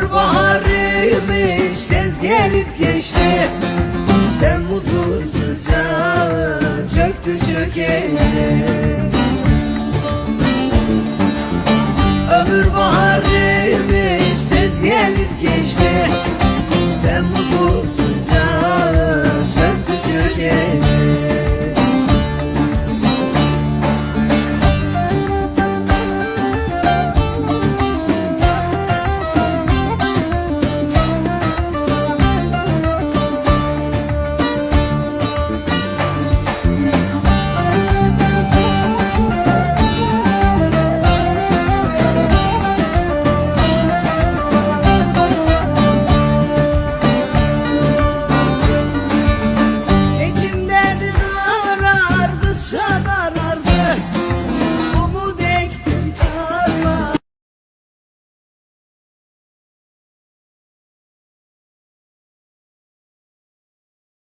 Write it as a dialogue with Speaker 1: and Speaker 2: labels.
Speaker 1: Ömür baharıymış Tez gelip geçti. Temmuz'un sıcağı Çöktü çökeğine Ömür baharıymış Tez gelip geçti. Temmuz'un sıcağı Çöktü çökeğine shut up!